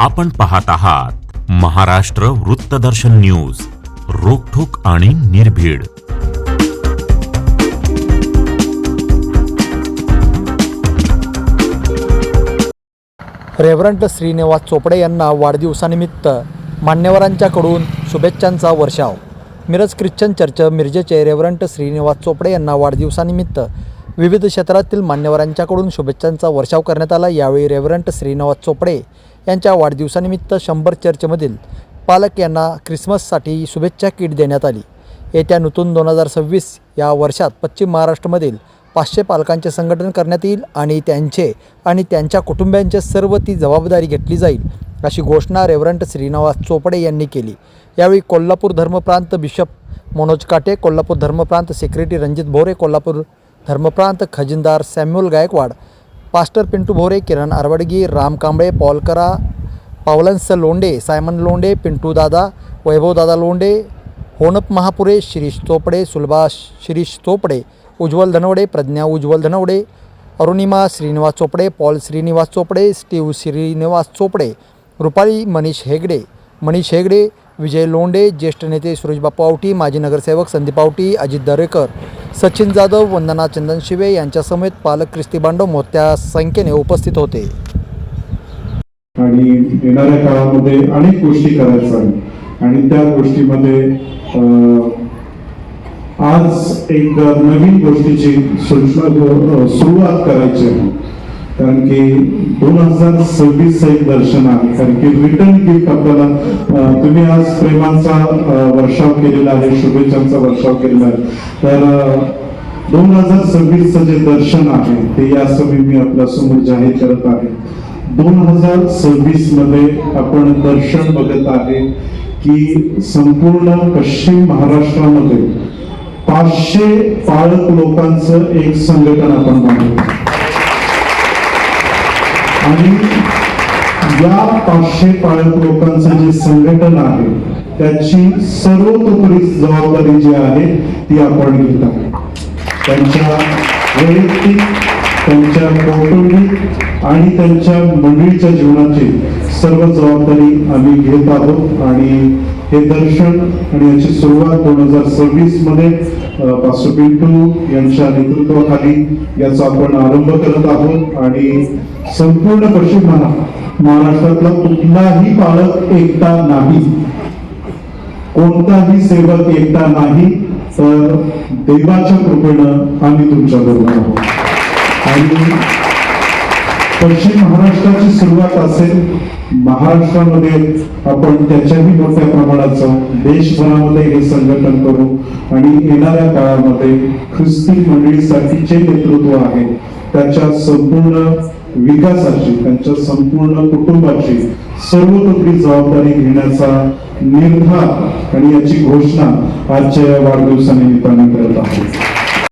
आपण पाहत आहात महाराष्ट्र वृत्तदर्शन न्यूज रोखोक आणि निर्भीड. रेव्हरंट श्रीनिवास चोपडे यांना वाढदिवसानिमित्त मान्यवरांच्याकडून शुभेच्छांचा वर्षाव. मिरज ख्रिश्चन चर्च मिरजेचे रेव्हरंट श्रीनिवास चोपडे यांना वाढदिवसानिमित्त विविध क्षेत्रातील मान्यवरांच्याकडून शुभेच्छांचा वर्षाव करण्यात आला. यावेळी रेव्हरंट श्रीनिवास चोपडे यांच्या वाढदिवसानिमित्त शंभर चर्चमधील पालक यांना ख्रिसमससाठी शुभेच्छा किट देण्यात आली. येत्या नूतन दोन हजार सव्वीस या वर्षात पश्चिम महाराष्ट्रमधील पाचशे पालकांचे संघटन करण्यात येईल आणि त्यांचे आणि त्यांच्या कुटुंबियांचे सर्व ती जबाबदारी घेतली जाईल अशी घोषणा रेव्हरंट श्रीनिवास चोपडे यांनी केली. यावेळी कोल्हापूर धर्मप्रांत बिशप मनोज काटे कोल्हापूर धर्मप्रांत सेक्रेटरी रणजित भोरे कोल्हापूर धर्मप्रांत खजिनदार सॅम्युअल गायकवाड पास्टर पिंटू भोरे किरण आरवडगी राम कांबळे पॉलकरा पावलन्स लोंडे सायमन लोंडे पिंटू दादा वैभवदादा लोंडे होनप महापुरे शिरीष चोपडे सुलभा शिरीष चोपडे उज्ज्वल धनवडे प्रज्ञा उज्ज्वल धनवडे अरुणिमा श्रीनिवास चोपडे पॉल श्रीनिवास चोपडे स्टीव श्रीनिवास चोपडे रुपाली मनीष हेगडे मनीष हेगडे विजय लोंडे ज्येष्ठ नेते सुरेशबापू आवटी माजी नगरसेवक संदीप आवटी अजित दरेकर सचिन जाधव वंदना चंदन शिवे यांच्यासमेत पालक क्रिस्ती बांडव मोठ्या संख्येने उपस्थित होते. आणि येणाऱ्या काळामध्ये अनेक गोष्टी करायचं आहे. आणि त्या गोष्टीमध्ये आज एक नवीन गोष्टीची सुरुवात करायची आहे. कारण की दोन हजार सव्वीस एक दर्शन आहे. कारण की रिटर्न गिफ्ट आपल्याला तुम्ही आज प्रेमांचा वर्षाव केलेला आहे शुभेच्छांचा वर्षाव केलेला आहे. तर दोन हजार सव्वीसचं जे दर्शन आहे ते या सभी मी आपल्यासमोर जाहीर करत आहे. दोन हजार सव्वीसमध्ये आपण दर्शन बघत आहे की संपूर्ण पश्चिम महाराष्ट्रामध्ये पाचशे पाळक लोकांचं एक संघटन आपण बांधलं आणि या पाचशे पाळत लोकांचं जे संघटन आहे त्याची सर्वतोपरी जबाबदारी जी आहे ती आपण घेत आहे त्यांच्या वैयक्तिक त्यांच्या कौटुंबिक आणि त्यांच्या मंडळीच्या जीवनाची सर्व जबाबदारी आम्ही घेत आहोत. आणि हे दर्शन आणि याची सुरुवात दोन हजार सव्वीसमध्ये पासू पिंटू यांच्या नेतृत्वाखाली याचा आपण आरंभ करत आहोत. आणि संपूर्ण पश्चिम म्हणा महाराष्ट्रातला कुठलाही पालक एकटा नाही. कोणताही सेवक एकटा नाही. तर देवाच्या कृपेनं आम्ही तुमच्या बरोबर आहोत. आणि पश्चिम महाराष्ट्राची सुरुवात असेल महाराष्ट्रामध्ये आपण त्याच्याही मोठ्या प्रमाणाचं देशभरामध्ये हे संघटन करू. आणि येणाऱ्या काळामध्ये ख्रिस्ती मंडळीसाठी जे नेतृत्व आहे त्याच्या संपूर्ण विकासाची त्यांच्या संपूर्ण कुटुंबाची सर्वतोपरी जबाबदारी घेण्याचा निर्धार आणि याची घोषणा आजच्या या वाढदिवसानिमित्ताने करत आहोत.